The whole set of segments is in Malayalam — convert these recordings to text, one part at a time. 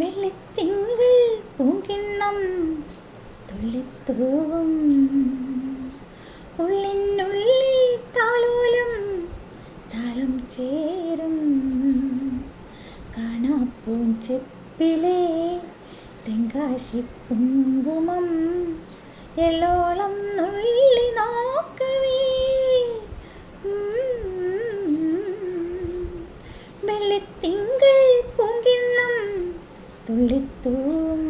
വെള്ളിത്തിങ്കൾ പൂങ്കിണ്ണം തുള്ളിത്തൂവും. ഉള്ളിനുള്ളിൽ താലോലം താളം ചേരും. കാണാപ്പൂഞ്ചെപ്പിലെ തെങ്കാശി കുങ്കുമം എല്ലോളം നുള്ളി നോക്കവേ. വെള്ളിത്തിങ്കൾ തുള്ളിത്തൂം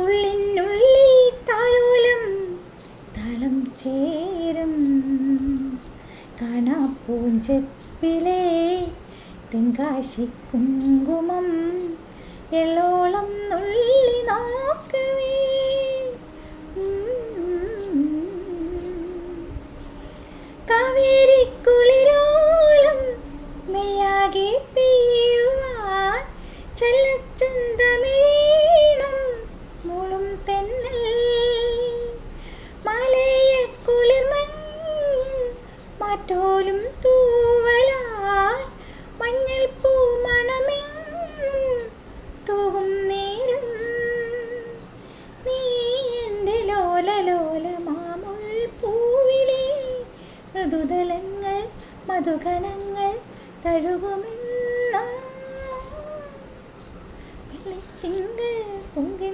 ഉള്ളിനുള്ളിൽ താലോലം തളം ചേരും. കാണാപ്പൂഞ്ചെപ്പിലെ തെങ്കാശി കുങ്കുമം എളോളം നുള്ളി നോക്കവേ. കാവേരി കുളിരോളം മെയ്യാകെ മാമുൾ മൃദുതലങ്ങൾ മധുഗണങ്ങൾ തഴുകുമെന്ന വെള്ളിത്തിങ്കൾ പൊങ്കി